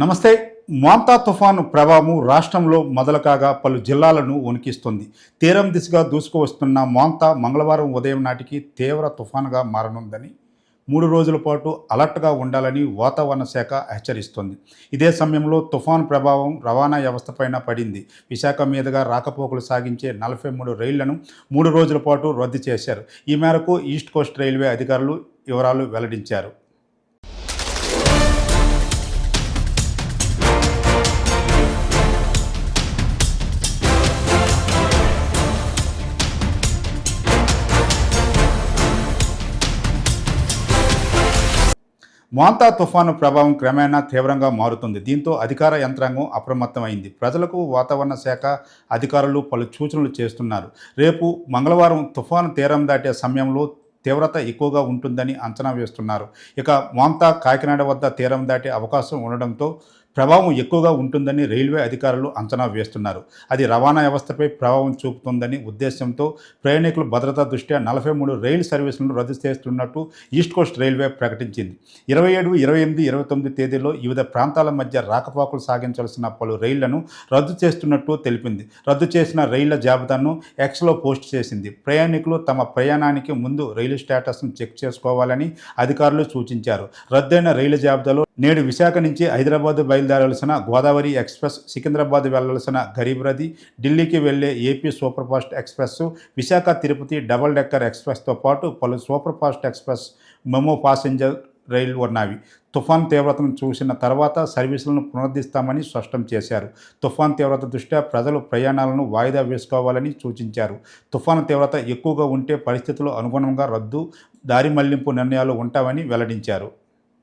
నమస్తే. మాంతా తుఫాను ప్రభావం రాష్ట్రంలో మొదలు కాగా పలు జిల్లాలను వణికిస్తుంది తీరం దిశగా దూసుకువస్తున్న మాంతా మంగళవారం ఉదయం నాటికి తీవ్ర తుఫానుగా మారనుందని మూడు రోజుల పాటు అలర్ట్గా ఉండాలని వాతావరణ శాఖ హెచ్చరిస్తోంది. ఇదే సమయంలో తుఫాను ప్రభావం రవాణా వ్యవస్థపైన పడింది. విశాఖ మీదుగా రాకపోకలు సాగించే నలభై మూడు రైళ్ళను మూడు రోజుల పాటు రద్దు చేశారు. ఈ మేరకు ఈస్ట్ కోస్ట్ రైల్వే అధికారులు వివరాలు వెల్లడించారు. మాంతా తుఫాను ప్రభావం క్రమేణా తీవ్రంగా మారుతుంది. దీంతో అధికార యంత్రాంగం అప్రమత్తమైంది. ప్రజలకు వాతావరణ శాఖ అధికారులు పలు సూచనలు చేస్తున్నారు. రేపు మంగళవారం తుఫాను తీరం దాటే సమయంలో తీవ్రత ఎక్కువగా ఉంటుందని అంచనా వేస్తున్నారు. ఇక మాంతా కాకినాడ వద్ద తీరం దాటే అవకాశం ఉండడంతో ప్రభావం ఎక్కువగా ఉంటుందని రైల్వే అధికారులు అంచనా వేస్తున్నారు. అది రవాణా వ్యవస్థపై ప్రభావం చూపుతుందని ఉద్దేశంతో ప్రయాణికుల భద్రతా దృష్ట్యా నలభై మూడు రైలు సర్వీసులను రద్దు చేస్తున్నట్టు ఈస్ట్ కోస్ట్ రైల్వే ప్రకటించింది. ఇరవై ఏడు ఇరవై ఎనిమిది ఇరవై తొమ్మిది తేదీలో వివిధ ప్రాంతాల మధ్య రాకపోకలు సాగించాల్సిన పలు రైళ్ళను రద్దు చేస్తున్నట్టు తెలిపింది. రద్దు చేసిన రైళ్ళ జాబితాను ఎక్స్లో పోస్ట్ చేసింది. ప్రయాణికులు తమ ప్రయాణానికి ముందు రైలు స్టేటస్ను చెక్ చేసుకోవాలని అధికారులు సూచించారు. రద్దయిన రైలు జాబితాలో నేడు విశాఖ నుంచి హైదరాబాద్ బయలుదేరాల్సిన గోదావరి ఎక్స్ప్రెస్ సికింద్రాబాద్ వెళ్ళాల్సిన గరీబ్ రథి ఢిల్లీకి వెళ్ళే AP super fast express Visakha Tirupati double decker ఎక్స్ప్రెస్తో పాటు పలు super fast express MEMU passenger రైళ్ళు ఉన్నవి తుఫాన్ తీవ్రతను చూసిన తర్వాత సర్వీసులను పునరుద్ధిస్తామని స్పష్టం చేశారు. తుఫాన్ తీవ్రత దృష్ట్యా ప్రజలు ప్రయాణాలను వాయిదా వేసుకోవాలని సూచించారు. తుఫాను తీవ్రత ఎక్కువగా ఉంటే పరిస్థితులు అనుగుణంగా రద్దు దారి మళ్ళింపు నిర్ణయాలు ఉంటామని వెల్లడించారు.